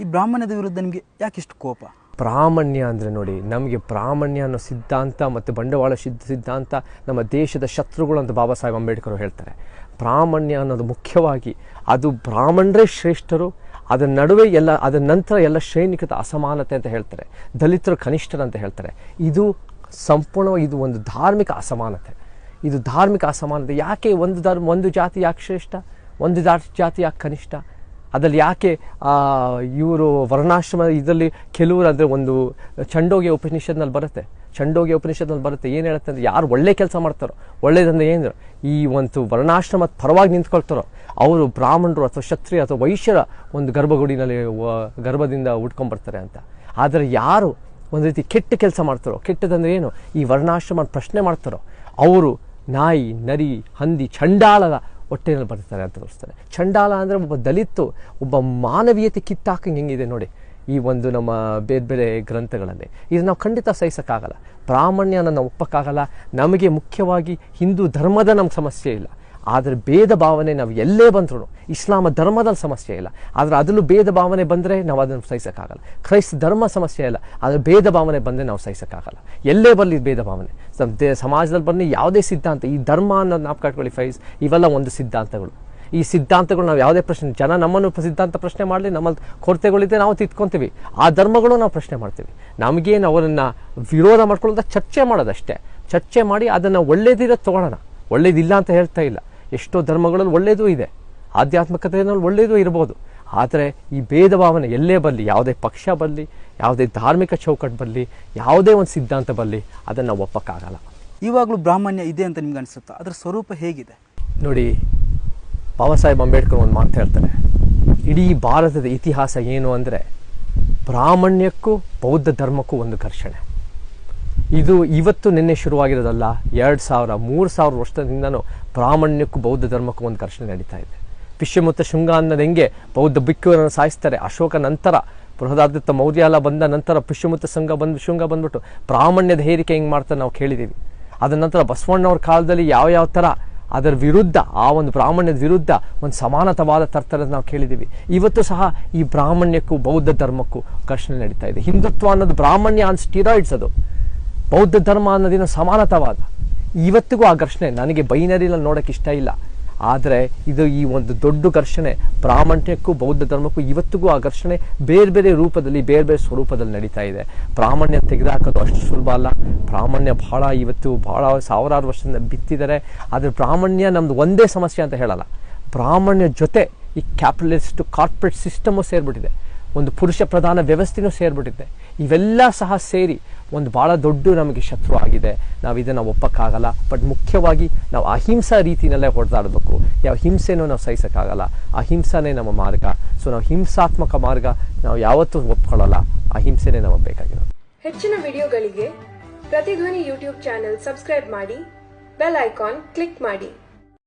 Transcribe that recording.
ಈ ಬ್ರಾಹ್ಮಣ್ಯದ ವಿರುದ್ಧ ನಿಮಗೆ ಇಷ್ಟು ಕೋಪ? ಪ್ರಾಮಾಣ್ಯ ಅಂದರೆ ನೋಡಿ, ನಮಗೆ ಪ್ರಾಮಾಣ್ಯ ಅನ್ನೋ ಸಿದ್ಧಾಂತ ಮತ್ತು ಬಂಡವಾಳ ಸಿದ್ಧ ಸಿದ್ಧಾಂತ ನಮ್ಮ ದೇಶದ ಶತ್ರುಗಳು ಅಂತ ಬಾಬಾ ಸಾಹೇಬ್ ಅಂಬೇಡ್ಕರ್ ಹೇಳ್ತಾರೆ. ಪ್ರಾಮಾಣ್ಯ ಅನ್ನೋದು ಮುಖ್ಯವಾಗಿ ಅದು ಬ್ರಾಹ್ಮಣರೇ ಶ್ರೇಷ್ಠರು, ಅದರ ನಡುವೆ ಎಲ್ಲ, ಅದರ ನಂತರ ಎಲ್ಲ ಶ್ರೇಣಿಕದ ಅಸಮಾನತೆ ಅಂತ ಹೇಳ್ತಾರೆ, ದಲಿತರು ಕನಿಷ್ಠರು ಅಂತ ಹೇಳ್ತಾರೆ. ಇದು ಸಂಪೂರ್ಣವಾಗಿ ಇದು ಒಂದು ಧಾರ್ಮಿಕ ಅಸಮಾನತೆ. ಇದು ಧಾರ್ಮಿಕ ಅಸಮಾನತೆ. ಯಾಕೆ ಒಂದು ಧರ್ಮ, ಒಂದು ಜಾತಿ ಯಾಕೆ ಶ್ರೇಷ್ಠ? ಒಂದು ಜಾತಿ ಯಾಕೆ ಕನಿಷ್ಠ? ಅದ್ರಲ್ಲಿ ಯಾಕೆ ಇವರು ವರ್ಣಾಶ್ರಮ ಇದರಲ್ಲಿ ಕೆಲವರು ಅಂದರೆ ಒಂದು ಚಂಡೋಗಿ ಉಪನಿಷತ್ನಲ್ಲಿ ಬರುತ್ತೆ. ಚಂಡೋಗಿ ಉಪನಿಷತ್ನಲ್ಲಿ ಬರುತ್ತೆ. ಏನು ಹೇಳುತ್ತೆ ಅಂದರೆ ಯಾರು ಒಳ್ಳೆ ಕೆಲಸ ಮಾಡ್ತಾರೋ ಒಳ್ಳೆಯದಂದ್ರೆ ಏನು ಈ ಒಂದು ವರ್ಣಾಶ್ರಮದ ಪರವಾಗಿ ನಿಂತ್ಕೊಳ್ತಾರೋ, ಅವರು ಬ್ರಾಹ್ಮಣರು ಅಥವಾ ಕ್ಷತ್ರಿಯ ಅಥವಾ ವೈಶ್ಯರ ಒಂದು ಗರ್ಭಗುಡಿನಲ್ಲಿ ಗರ್ಭದಿಂದ ಉಟ್ಕೊಂಡ್ಬರ್ತಾರೆ ಅಂತ. ಆದರೆ ಯಾರು ಒಂದು ರೀತಿ ಕೆಟ್ಟ ಕೆಲಸ ಮಾಡ್ತಾರೋ, ಕೆಟ್ಟದಂದ್ರೆ ಏನು? ಈ ವರ್ಣಾಶ್ರಮ ಪ್ರಶ್ನೆ ಮಾಡ್ತಾರೋ, ಅವರು ನಾಯಿ, ನರಿ, ಹಂದಿ, ಚಂಡಾಲದ ಹೊಟ್ಟೆಯಲ್ಲಿ ಬರ್ತಾರೆ ಅಂತ ತೋರಿಸ್ತಾರೆ. ಚಂಡಾಲ ಅಂದರೆ ಒಬ್ಬ ದಲಿತು ಒಬ್ಬ ಮಾನವೀಯತೆ ಕಿತ್ತಾಕಂಗೆ ಹೆಂಗಿದೆ ನೋಡಿ, ಈ ಒಂದು ನಮ್ಮ ಬೇರೆ ಬೇರೆ ಗ್ರಂಥಗಳಲ್ಲಿ. ಇದು ನಾವು ಖಂಡಿತ ಸಹಿಸೋಕ್ಕಾಗಲ್ಲ. ಪ್ರಾಮಾಣ್ಯನ ನಾವು ಒಪ್ಪಕ್ಕಾಗಲ್ಲ. ನಮಗೆ ಮುಖ್ಯವಾಗಿ ಹಿಂದೂ ಧರ್ಮದ ನಮ್ಗೆ ಸಮಸ್ಯೆ ಇಲ್ಲ. ಆದರೆ ಭೇದ ಭಾವನೆ ನಾವು ಎಲ್ಲೇ ಬಂದ್ರು ಇಸ್ಲಾಮ ಧರ್ಮದಲ್ಲಿ ಸಮಸ್ಯೆ ಇಲ್ಲ. ಆದರೆ ಅದರಲ್ಲೂ ಭೇದ ಭಾವನೆ ಬಂದರೆ ನಾವು ಅದನ್ನು ಸಹಿಸೋಕ್ಕಾಗಲ್ಲ. ಕ್ರೈಸ್ತ ಧರ್ಮ ಸಮಸ್ಯೆ ಇಲ್ಲ, ಆದರೆ ಭೇದ ಭಾವನೆ ಬಂದರೆ ನಾವು ಸಹಿಸೋಕ್ಕಾಗಲ್ಲ. ಎಲ್ಲೇ ಬರಲಿ ಭೇದ ಭಾವನೆ. ಸಮಾಜದಲ್ಲಿ ಬಂದರೆ ಯಾವುದೇ ಸಿದ್ಧಾಂತ, ಈ ಧರ್ಮ ಅನ್ನೋದು ನಾವು ಕಟ್ಕೊಳ್ಳಿ ಫೈಸ್ ಇವೆಲ್ಲ ಒಂದು ಸಿದ್ಧಾಂತಗಳು. ಈ ಸಿದ್ಧಾಂತಗಳು ನಾವು ಯಾವುದೇ ಪ್ರಶ್ನೆ, ಜನ ನಮ್ಮನ್ನು ಸಿದ್ಧಾಂತ ಪ್ರಶ್ನೆ ಮಾಡಲಿ, ನಮ್ಮಲ್ಲಿ ಕೊರತೆಗಳಿದ್ದರೆ ನಾವು ತಿದ್ಕೊಂತೀವಿ. ಆ ಧರ್ಮಗಳು ನಾವು ಪ್ರಶ್ನೆ ಮಾಡ್ತೀವಿ. ನಮಗೇನು ಅವರನ್ನು ವಿರೋಧ ಮಾಡ್ಕೊಳ್ಳೋದ? ಚರ್ಚೆ ಮಾಡೋದಷ್ಟೇ. ಚರ್ಚೆ ಮಾಡಿ ಅದನ್ನು ಒಳ್ಳೇದಿರೋ ತೊಗೊಳ್ಳೋಣ. ಒಳ್ಳೇದಿಲ್ಲ ಅಂತ ಹೇಳ್ತಾ ಇಲ್ಲ. ಎಷ್ಟೋ ಧರ್ಮಗಳಲ್ಲಿ ಒಳ್ಳೆಯದು ಇದೆ. ಆಧ್ಯಾತ್ಮಿಕತೆಯಲ್ಲಿ ಒಳ್ಳೆಯದು ಇರ್ಬೋದು. ಆದರೆ ಈ ಭೇದ ಭಾವನೆ ಎಲ್ಲೇ ಬರಲಿ ಯಾವುದೇ ಪಕ್ಷ ಬರಲಿ ಯಾವುದೇ ಧಾರ್ಮಿಕ ಚೌಕಟ್ಟು ಬರಲಿ ಯಾವುದೇ ಒಂದು ಸಿದ್ಧಾಂತ ಬರಲಿ ಅದನ್ನು ನಾವು ಒಪ್ಪಕ್ಕಾಗಲ್ಲ ಇವಾಗಲೂ ಬ್ರಾಹ್ಮಣ್ಯ ಇದೆ ಅಂತ ನಿಮ್ಗೆ ಅನಿಸುತ್ತಾ? ಅದರ ಸ್ವರೂಪ ಹೇಗಿದೆ? ನೋಡಿ ಬಾಬಾ ಸಾಹೇಬ್ ಅಂಬೇಡ್ಕರ್ ಒಂದು ಮಾತು ಹೇಳ್ತಾರೆ. ಇಡೀ ಭಾರತದ ಇತಿಹಾಸ ಏನು ಅಂದರೆ ಬ್ರಾಹ್ಮಣ್ಯಕ್ಕೂ ಬೌದ್ಧ ಧರ್ಮಕ್ಕೂ ಒಂದು ಘರ್ಷಣೆ. ಇದು ಇವತ್ತು ನಿನ್ನೆ ಶುರುವಾಗಿರೋದಲ್ಲ, ಎರಡು ಸಾವಿರ, ಮೂರು ಸಾವಿರ ವರ್ಷದಿಂದನೂ ಬ್ರಾಹ್ಮಣ್ಯಕ್ಕೂ ಬೌದ್ಧ ಧರ್ಮಕ್ಕೂ ಒಂದು ಘರ್ಷಣೆ ನಡೀತಾ ಇದೆ. ಪಿಶ್ಯಮುತ್ತ ಶೃಂಗ ಅನ್ನೋದು ಹೆಂಗೆ ಬೌದ್ಧ ಬಿಕ್ಕುವರನ್ನು ಸಾಯಿಸ್ತಾರೆ ಅಶೋಕ ನಂತರ ಬೃಹದಾದಿತ್ಯ ಮೌರ್ಯ ಎಲ್ಲ ಬಂದ ನಂತರ ಪಿಶ್ಯಮುತ್ತ ಸಂಘ ಬಂದು, ಶೃಂಗ ಬಂದ್ಬಿಟ್ಟು ಬ್ರಾಹ್ಮಣ್ಯದ ಹೇರಿಕೆ ಹೆಂಗೆ ಮಾಡ್ತಾರೆ ನಾವು ಕೇಳಿದ್ದೀವಿ ಅದ ನಂತರ ಬಸವಣ್ಣವ್ರ ಕಾಲದಲ್ಲಿ ಯಾವ ಯಾವ ಥರ ಅದರ ವಿರುದ್ಧ, ಆ ಒಂದು ಬ್ರಾಹ್ಮಣ್ಯದ ವಿರುದ್ಧ ಒಂದು ಸಮಾನತವಾದ ತರ್ತರ ನಾವು ಕೇಳಿದ್ದೀವಿ ಇವತ್ತು ಸಹ ಈ ಬ್ರಾಹ್ಮಣ್ಯಕ್ಕೂ ಬೌದ್ಧ ಧರ್ಮಕ್ಕೂ ಘರ್ಷಣೆ ನಡೀತಾ ಇದೆ. ಹಿಂದುತ್ವ ಅನ್ನೋದು ಬ್ರಾಹ್ಮಣ್ಯ ಆನ್ ಸ್ಟಿರಾಯ್ಡ್ಸ್ ಅದು. ಬೌದ್ಧ ಧರ್ಮ ಅನ್ನೋದಿನ ಸಮಾನತವಾದ. ಇವತ್ತಿಗೂ ಆ ಘರ್ಷಣೆ ನನಗೆ ಬೈನರಿಲ್ಲ ನೋಡೋಕೆ ಇಷ್ಟ ಇಲ್ಲ. ಆದರೆ ಇದು ಈ ಒಂದು ದೊಡ್ಡ ಘರ್ಷಣೆ ಪ್ರಾಮಾಣ್ಯಕ್ಕೂ ಬೌದ್ಧ ಧರ್ಮಕ್ಕೂ ಇವತ್ತಿಗೂ ಆ ಘರ್ಷಣೆ ಬೇರೆ ಬೇರೆ ರೂಪದಲ್ಲಿ, ಬೇರೆ ಬೇರೆ ಸ್ವರೂಪದಲ್ಲಿ ನಡೀತಾ ಇದೆ. ಪ್ರಾಮಾಣ್ಯ ತೆಗೆದುಹಾಕೋದು ಅಷ್ಟು ಸುಲಭ ಅಲ್ಲ. ಪ್ರಾಮಾಣ್ಯ ಭಾಳ ಇವತ್ತು ಭಾಳ ಸಾವಿರಾರು ವರ್ಷದಿಂದ ಬಿತ್ತಿದ್ದಾರೆ. ಆದರೆ ಪ್ರಾಮಾಣ್ಯ ನಮ್ದು ಒಂದೇ ಸಮಸ್ಯೆ ಅಂತ ಹೇಳಲ್ಲ. ಪ್ರಾಮಾಣ್ಯ ಜೊತೆ ಈ ಕ್ಯಾಪಿಟಲಿಸ್ಟ್ ಕಾರ್ಪೊರೇಟ್ ಸಿಸ್ಟಮು ಸೇರಿಬಿಟ್ಟಿದೆ. ಒಂದು ಪುರುಷ ಪ್ರಧಾನ ವ್ಯವಸ್ಥೆನೂ ಸೇರಿಬಿಟ್ಟಿದೆ. ಇವೆಲ್ಲ ಸಹ ಸೇರಿ ಒಂದು ಭಾಳ ದೊಡ್ಡ ನಮಗೆ ಶತ್ರು ಆಗಿದೆ. ನಾವು ಇದನ್ನು ಒಪ್ಪಕ್ಕಾಗಲ್ಲ. ಬಟ್ ಮುಖ್ಯವಾಗಿ ನಾವು ಅಹಿಂಸಾ ರೀತಿಯಲ್ಲೇ ಹೊಡೆದಾಡಬೇಕು. ಯಾವ ಹಿಂಸೆನೂ ನಾವು ಸಹಿಸೋಕ್ಕಾಗಲ್ಲ. ಅಹಿಂಸನೇ ನಮ್ಮ ಮಾರ್ಗ. ಸೊ ನಾವು ಹಿಂಸಾತ್ಮಕ ಮಾರ್ಗ ನಾವು ಯಾವತ್ತೂ ಒಪ್ಕೊಳ್ಳಲ್ಲ. ಅಹಿಂಸೆನೇ ನಮಗೆ ಬೇಕಾಗಿರೋದು. ಹೆಚ್ಚಿನ ವಿಡಿಯೋಗಳಿಗೆ ಪ್ರತಿಧ್ವನಿ ಯೂಟ್ಯೂಬ್ ಚಾನೆಲ್ ಸಬ್ಸ್ಕ್ರೈಬ್ ಮಾಡಿ, ಬೆಲ್ ಐಕಾನ್ ಕ್ಲಿಕ್ ಮಾಡಿ.